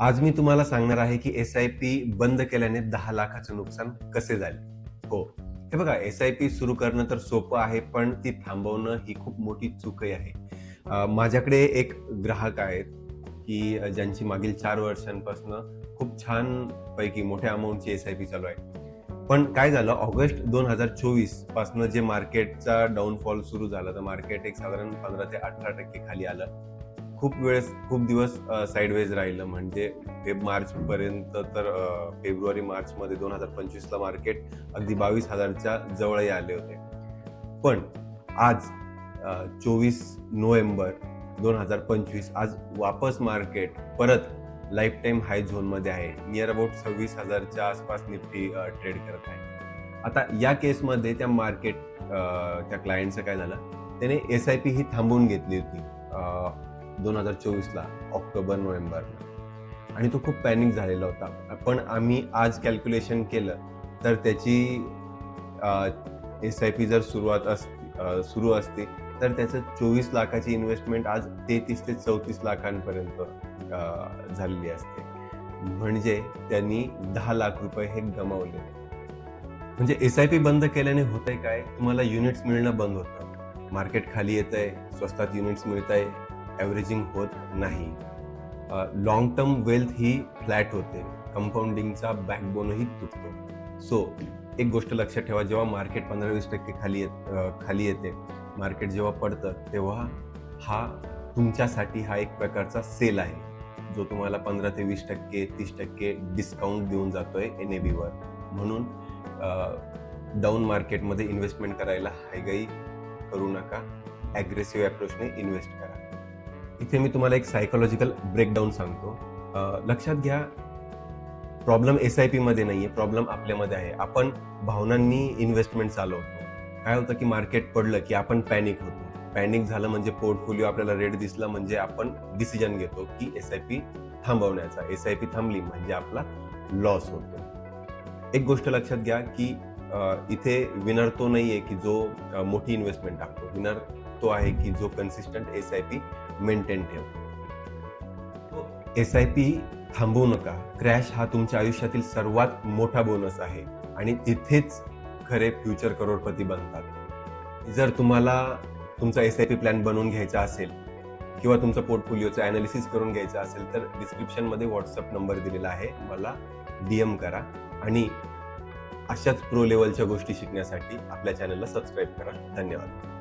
आज मी तुम्हाला सांगणार आहे की एस आय पी बंद केल्याने दहा लाखाचं नुकसान कसे झाले? हो. हे बघा एस आय पी सुरू करणं तर सोपं आहे पण ती थांबवणं ही खूप मोठी चूकही आहे. माझ्याकडे एक ग्राहक आहेत की ज्यांची मागील चार वर्षांपासून खूप छान पैकी मोठ्या अमाऊंटची एस आय पी चालू आहे. पण काय झालं ऑगस्ट दोन हजार चोवीस पासनं जे मार्केटचा डाऊनफॉल सुरू झाला तर मार्केट एक साधारण पंधरा ते अठरा टक्के खाली आलं. खूप वेळेस खूप दिवस साईडवेज राहिलं. म्हणजे फेब मार्च पर्यंत तर फेब्रुवारी मार्च मध्ये दोन हजार पंचवीसला मार्केट अगदी बावीस हजारच्या जवळही आले होते. पण आज चोवीस नोव्हेंबर दोन हजार पंचवीस आज वापस मार्केट परत लाईफ टाईम हाय झोनमध्ये आहे. नियर अबाउट सव्वीस हजारच्या आसपास निफ्टी ट्रेड करत आहे. आता या केसमध्ये त्या मार्केट त्या क्लायंटचं काय झालं? त्याने एस आय पी ही थांबवून घेतली होती. दोन हजार चोवीसला ऑक्टोबर नोव्हेंबरला आणि तो खूप पॅनिक झालेला होता. पण आम्ही आज कॅल्क्युलेशन केलं तर त्याची एस आय पी जर सुरुवात अस सुरू असते तर त्याचं चोवीस लाखाची इन्व्हेस्टमेंट आज तेहतीस ते चौतीस लाखांपर्यंत झालेली असते. म्हणजे त्यांनी दहा लाख रुपये हे गमावले. म्हणजे एस आय पी बंद केल्याने होतंय काय? तुम्हाला युनिट्स मिळणं बंद होतं. मार्केट खाली येत आहे स्वस्तात युनिट्स मिळत आहे ॲव्हरेजिंग होत नाही. लॉंग टर्म वेल्थ ही फ्लॅट होते. कंपाऊंडिंगचा बॅकबोनही तुटतो. सो एक गोष्ट लक्षात ठेवा जेव्हा मार्केट पंधरा वीस टक्के खाली येत खाली येते मार्केट जेव्हा पडतं तेव्हा हा तुमच्यासाठी हा एक प्रकारचा सेल आहे. जो तुम्हाला पंधरा ते वीस टक्के तीस टक्के डिस्काउंट देऊन जातोय एन ए बीवर म्हणून डाऊन मार्केटमध्ये इन्व्हेस्टमेंट करायला हायगाई करू नका. ॲग्रेसिव्ह अप्रोचने इन्व्हेस्ट करा. इथे मी तुम्हाला एक सायकोलॉजिकल ब्रेकडाऊन सांगतो. लक्षात घ्या प्रॉब्लेम एस आय पी मध्ये नाहीये प्रॉब्लेम आपल्यामध्ये आहे. आपण भावनांनी इन्व्हेस्टमेंट चालवतो. काय होतं की मार्केट पडलं की आपण पॅनिक होतो. पॅनिक झालं म्हणजे पोर्टफोलिओ आपल्याला रेट दिसला म्हणजे आपण डिसिजन घेतो की एस आय पी थांबवण्याचा. एस आय पी थांबली म्हणजे आपला लॉस होतो. एक गोष्ट लक्षात घ्या की इथे विनर तो नाहीये की जो मोठी इन्व्हेस्टमेंट टाकतो. विनर तो आहे की जो consistent S I P maintain ठेवतो एस आय पी थांबवू नका. क्रॅश हा तुमच्या आयुष्यातील सर्वात मोठा बोनस आहे आणि तिथेच खरे फ्युचर करोडपती बनतात. जर तुम्हाला तुमचा एस आय पी प्लॅन बनवून घ्यायचा असेल किंवा तुमचा पोर्टफोलिओचं अनालिसिस करून घ्यायचं असेल तर डिस्क्रिप्शनमध्ये व्हॉट्सअप नंबर दिलेला आहे. मला डीएम करा आणि अशाच प्रो लेवलच्या गोष्टी शिकण्यासाठी आपल्या चॅनलला सबस्क्राईब करा. धन्यवाद.